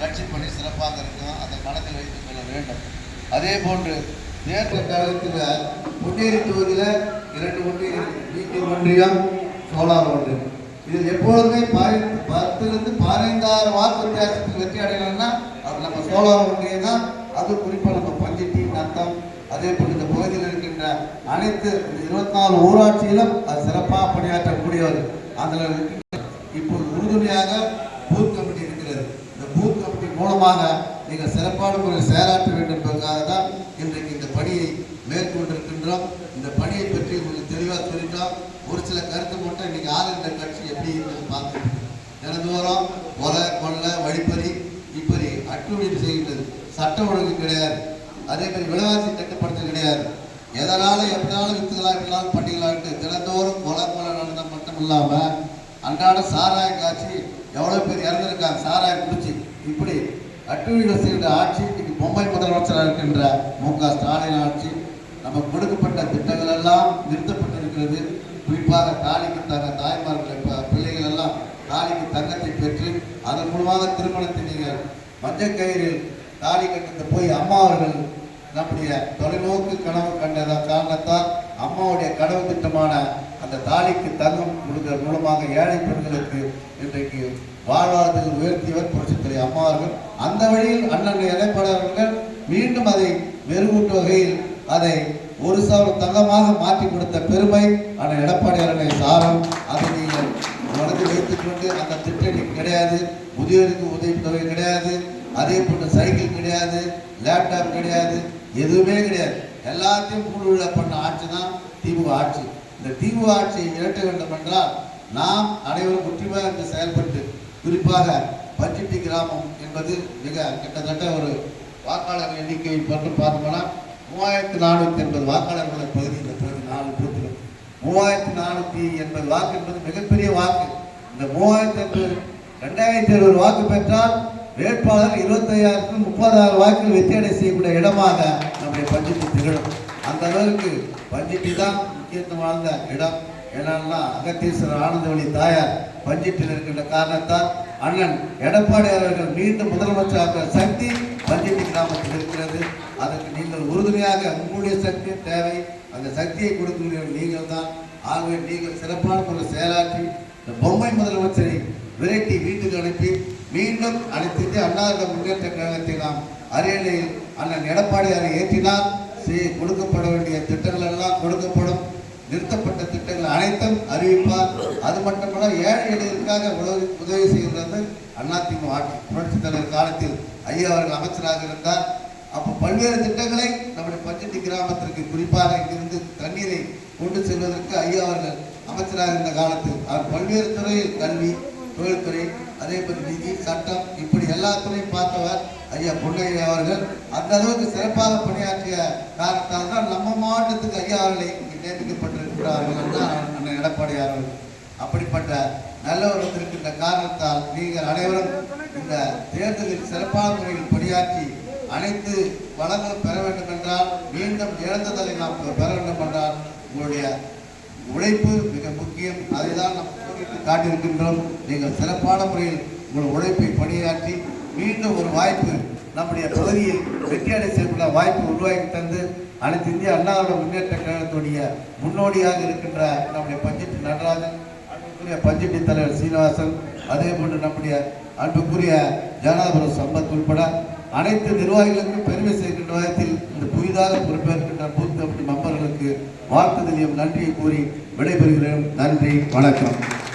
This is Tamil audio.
கட்சி பணி சிறப்பாக இருக்கும். அதை மனதில் வைத்துக் கொள்ள வேண்டும். அதே போன்று நேற்று காலத்தில் முன்னேறி தொகுதியில் இரண்டு ஒன்றியம் வீட்டில் ஒன்றியம் சோலார் ஒன்றியம் இதில் எப்பொழுதுமே பாதி பத்துலேருந்து பதினைந்தாயிரம் வாக்கு வித்தியாசத்தில் வெற்றி அடையணும்னா அது நம்ம சோலார் ஒன்றியம் தான் அது குறிப்பாக நம்ம மாவட்டம் அதே போல் இந்த பகுதியில் இருக்கின்ற அனைத்து இருபத்தி நாலு ஊராட்சியிலும் அது சிறப்பாக பணியாற்றக்கூடியவர் அதில் இப்போது உறுதுணையாக பூத் கமிட்டி இருக்கிறது. இந்த பூத் கமிட்டி மூலமாக நீங்கள் சிறப்பான முறையில் செயலாற்ற வேண்டும் என்பதற்காக தான் இன்றைக்கு இந்த பணியை மேற்கொண்டிருக்கின்றோம். இந்த பணியை பற்றி உங்களுக்கு தெளிவாக சொல்லிட்டோம். ஒரு சில கருத்து மட்டும் இன்னைக்கு ஆளுகின்ற கட்சி எப்படி இருக்குன்னு பார்த்துட்டு தினந்தோறும் கொலை கொள்ளை வழிப்பறி இப்படி அட்டுழிப்பு செய்கின்றது. சட்ட ஒழுங்கு கிடையாது. அதே மாதிரி விலைவாசி கட்டுப்படுத்தல் கிடையாது. எதனால எப்படினாலும் வித்துக்கலாம் எப்படினாலும் பண்ணிக்கலான்ட்டு தினந்தோறும் கொலை கொலை நடந்தால் மட்டும் இல்லாமல் அன்றாட சாராய காட்சி எவ்வளோ பேர் இறந்துருக்காங்க சாராயம் குடிச்சு. இப்படி அட்டுழிகள் செய்கின்ற ஆட்சி இன்னைக்கு பொம்மை முதலமைச்சராக இருக்கின்ற மு க ஸ்டாலின் ஆட்சி நம்ம கொடுக்கப்பட்ட திட்டங்கள் எல்லாம் நிறுத்தப்பட்டிருக்கிறது. குறிப்பாக தாலிக்கு தங்க தாய்மார்கள் பிள்ளைகள் எல்லாம் தாலிக்கு தங்கத்தை பெற்று அதன் மூலமாக திருமணத்தை நீங்கள் மஞ்சள் தாலி கட்டத்தை போய் அம்மா அவர்கள் நம்முடைய தொலைநோக்கு கனவு கண்டத காரணத்தால் அம்மாவுடைய கனவு திட்டமான அந்த தாலிக்கு தங்கம் கொடுக்கிற மூலமாக ஏழை பெண்களுக்கு இன்றைக்கு வாழ்வாதாரத்தில் உயர்த்தியவர் புரட்சித்துறை அம்மா அவர்கள். அந்த வழியில் அண்ணன் இடைப்படவர்கள் மீண்டும் அதை மெருகூட்டு வகையில் அதை ஒரு சவரம் தங்கமாக மாற்றி கொடுத்த பெருமை அண்ணன் எடப்பாடி அவர்களை சாரம். அதை நீங்கள் மனதில் வைத்துக் கொண்டு அந்த திட்டம் கிடையாது. முதியோருக்கு உதவி தொகை கிடையாது. அதே போன்ற சைக்கிள் கிடையாது லேப்டாப் கிடையாது எதுவுமே கிடையாது. எல்லாத்தையும் கூடுதல பண்ண ஆட்சி தான் திமுக ஆட்சி. இந்த திமுக ஆட்சியை இழக்க வேண்டும் என்றால் நாம் அனைவரும் ஒற்றுமையாக இருந்து செயல்பட்டு குறிப்பாக பஞ்சிட்டி கிராமம் என்பது மிக கிட்டத்தட்ட ஒரு வாக்காளர் எண்ணிக்கை பற்றி பார்த்தோம்னா மூவாயிரத்தி நானூற்றி எண்பது வாக்காளர்கள் பகுதி இந்த பகுதி நாலு பூத்தில். மூவாயிரத்தி நானூற்றி எண்பது வாக்கு என்பது மிகப்பெரிய வாக்கு. இந்த மூவாயிரத்தி எண்பது ரெண்டாயிரத்தி எழுபது வாக்கு பெற்றால் வேட்பாளர் இருபத்தையாயிரத்துக்கும் முப்பதாயிரம் வாக்கில் வெற்றியடை செய்யக்கூடிய இடமாக நம்முடைய பஞ்சிட்டி திகழும். அந்த அளவுக்கு பஞ்சிட்டி தான் முக்கியத்துவம் வாழ்ந்த இடம். ஏன்னா அகத்தீஸ்வரர் ஆனந்தவழி தாயார் பஞ்சிட்டில் இருக்கின்ற காரணத்தால் அண்ணன் எடப்பாடி அவர்கள் மீண்டும் முதலமைச்சராக சக்தி பஞ்சிட்டி கிராமத்தில் இருக்கிறது. அதற்கு நீங்கள் உறுதுணையாக உங்களுடைய சக்தி தேவை. அந்த சக்தியை கொடுக்கக்கூடிய நீங்கள் தான். ஆகவே நீங்கள் சிறப்பான ஒரு செயலாற்றி இந்த பொம்மை முதலமைச்சரை விரட்டி வீட்டுக்கு அனுப்பி மீண்டும் அனைத்து இந்திய முன்னேற்ற கழகத்தை நாம் அரியணையில் அண்ணன் எடப்பாடியாரை ஏற்றினால் கொடுக்கப்பட வேண்டிய திட்டங்கள் எல்லாம் கொடுக்கப்படும். நிறுத்தப்பட்ட திட்டங்கள் அனைத்தும் அறிவிப்பார். அது மட்டுமல்ல ஏழை எளியருக்காக உதவி உதவி செய்கிறது அதிமுக ஆட்சி புரட்சித் தலைவர் காலத்தில் ஐயா அவர்கள் அமைச்சராக இருந்தார். அப்போ பல்வேறு திட்டங்களை நம்முடைய பஞ்சட்டி கிராமத்திற்கு குறிப்பாக இங்கிருந்து தண்ணீரை கொண்டு செல்வதற்கு ஐயா அவர்கள் அமைச்சராக இருந்த காலத்தில் அவர் பல்வேறு துறையில் கல்வி தொழில்துறை அதே போல் நிதி சட்டம் இப்படி எல்லாத்துலையும் பார்த்தவர் ஐயா பொன்னையா அவர்கள். அந்த அளவுக்கு சிறப்பாக பணியாற்றிய காரணத்தால் தான் நம்ம மாவட்டத்துக்கு ஐயா அவர்களை இங்கு நியமிக்கப்பட்டிருக்கிறார்கள் என்று அண்ணன் எடப்பாடி அவர்கள். அப்படிப்பட்ட நல்லவர் இருக்கின்ற காரணத்தால் நீங்கள் அனைவரும் இந்த தேர்தலில் சிறப்பான முறையில் பணியாற்றி அனைத்து வளங்களும் பெற வேண்டும் என்றால் மீண்டும் இழந்ததலை நாம் பெற வேண்டும் என்றால் உங்களுடைய உழைப்பு மிக முக்கியம். அதை தான் நாம் காட்டியிருக்கின்றோம். நீங்கள் சிறப்பான முறையில் உங்கள் உழைப்பை பணியாற்றி மீண்டும் ஒரு வாய்ப்பு நம்முடைய பகுதியில் வெற்றியடை செய்யக்கூடிய வாய்ப்பு உருவாக்கி தந்து அனைத்து இந்திய அண்ணாவிட முன்னேற்ற கழகத்துடைய முன்னோடியாக இருக்கின்ற நம்முடைய பஞ்சட்டி நடராஜன் அன்புக்குரிய பஞ்சட்டி தலைவர் சீனிவாசன் அதே போன்று நம்முடைய அன்புக்குரிய ஜனாதிபதி சம்பத் உட்பட அனைத்து நிர்வாகிகளுக்கும் பெருமை சேர்க்கின்ற விதத்தில் இந்த புதிதாக பொறுப்பேற்கின்ற பூத் கமிட்டி மெம்பர்களுக்கு வாழ்த்துதலையும் நன்றியை கூறி விடைபெறுகிறேன். நன்றி வணக்கம்.